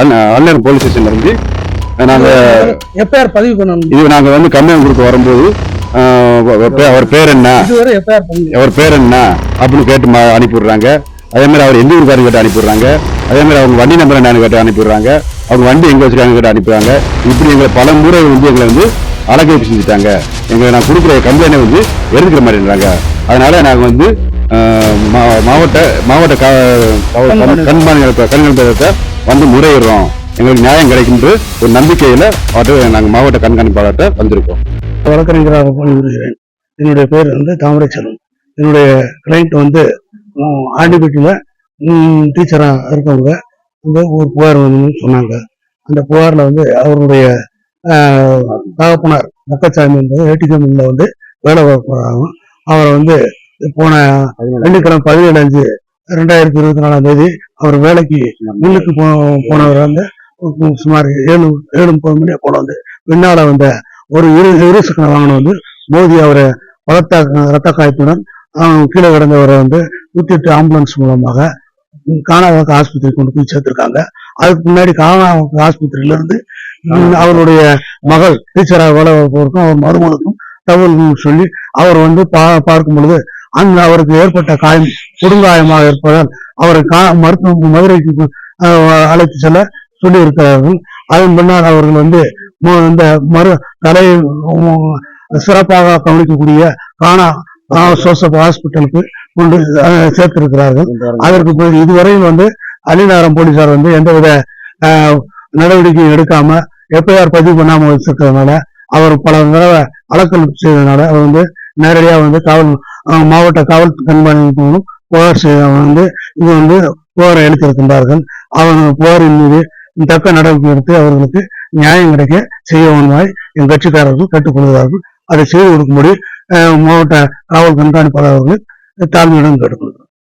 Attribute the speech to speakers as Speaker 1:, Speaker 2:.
Speaker 1: அண்ணன் போலீஸ் ஸ்டேஷன்ல இருந்து நாங்க
Speaker 2: எஃப்ஐஆர் பதிவு பண்ணணும்.
Speaker 1: இது நாங்க வந்து கம்மியம் கொடுக்க வரும்போது அவர் பேர் என்ன? அவர் பேர் என்ன? அப்படின்னு கேட்டு அனுப்பிடுறாங்க அதே மாதிரி அவர் எந்த ஊருக்காரங்க கேட்டு அனுப்பிடுறாங்க அதே மாதிரி அவங்க வண்டி நம்பர் என்னன்னு கேட்டு அனுப்பிடுறாங்க அவங்க வண்டி எங்க வச்சிருக்காங்க கேட்டு அனுப்பிடுறாங்க இப்படி எங்களை பல முறை வந்து எங்களை வந்து அலக்கழிப்பு செஞ்சுட்டாங்க எங்களை நான் கொடுக்குற கம்ப்ளைண்டை வந்து எடுத்துக்கிற மாதிரின்றாங்க அதனால நாங்க வந்து மாவட்ட மாவட்ட கண்காணிப்பு. கண்காணிப்பகத்தை வந்து முறையிடுறோம். எங்களுக்கு நியாயம் கிடைக்கும்ன்ற ஒரு நம்பிக்கையில அவர்கிட்ட நாங்க மாவட்ட கண்காணிப்பாளர்கிட்ட வந்திருக்கோம்.
Speaker 2: வழக்கறிஞராக பணிபுரிகிறேன். என்னுடைய பேர் வந்து தாமரை செல்வம் என்னுடைய கிளைண்ட் வந்து உம், ஆண்டிப்பட்டியில் டீச்சராக இருக்கவங்க. வந்து ஒரு புகார் வந்து சொன்னாங்க. அந்த புகாரில் வந்து அவருடைய தகப்பனார் முக்கச்சாமி என்பது ஏடிஎம்ல வந்து வேலை பார்க்குறாங்க அவரை வந்து போன வெள்ளிக்கிழமை பதினேழு அஞ்சு ரெண்டாயிரத்தி இருபத்தி நாலாம் தேதி அவர் வேலைக்கு மில்லுக்கு போ போனவர் வந்து சுமார் ஏழு ஏழு முப்பது மணியை போல வந்து பின்னால வந்த ஒரு இரு இருசக்கர வாகனம் வந்து மோதி அவரை பலத்த ரத்த காயத்துடன் கீழே கிடந்தவரை வந்து நூத்தி எட்டு ஆம்புலன்ஸ் மூலமாக ம், கானாவாக்க ஆஸ்பத்திரி கொண்டு போய் சேர்த்திருக்காங்க. அதுக்கு முன்னாடி கானாவாக்க ஆஸ்பத்திரியில இருந்து அவருடைய மகள் டீச்சராக வேலை பார்ப்பவருக்கும் அவர் மருமகனுக்கும் தகவல் சொல்லி அவர் வந்து பா பார்க்கும் பொழுது அங்கு அவருக்கு ஏற்பட்ட காயம் கொடுங்காயமாக இருப்பதால் அவரை கா மருத்துவ மதுரைக்கு அழைத்து செல்ல சொல்லியிருக்கிறார்கள். அதன் பின்னால் அவர்கள் வந்து இந்த மறு தலையை சிறப்பாக கவனிக்கக்கூடிய காணா சோசப் ஹாஸ்பிட்டலுக்கு கொண்டு சேர்த்திருக்கிறார்கள். அதற்கு இதுவரையில் இதுவரையும் வந்து அலிநகரம் போலீசார் வந்து எந்தவித நடவடிக்கையும் எடுக்காம எஃப்ஐஆர் பதிவு பண்ணாமல் வச்சிருக்கிறதுனால அவர் பல தடவை அலக்கல் செய்ததுனால அவர் வந்து நேரடியாக வந்து காவல் மாவட்ட காவல் கண்காணிப்பு மூலம் புகார் வந்து இது வந்து புகாரை எடுத்திருக்கின்றார்கள் அவங்க புகாரின் மீது தக்க நடவடிக்கை எடுத்து அவர்களுக்கு நியாயம் கிடைக்க செய்ய வேண்டுமாய் என் கட்சிக்காரர்கள் கேட்டுக்கொள்கிறார்கள் அதை செய்து கொடுக்கும்படி மாவட்ட காவல் கண்காணிப்பாளர் அவர்கள் தாழ்மையுடன் கேட்டுக்கொள்கிறார்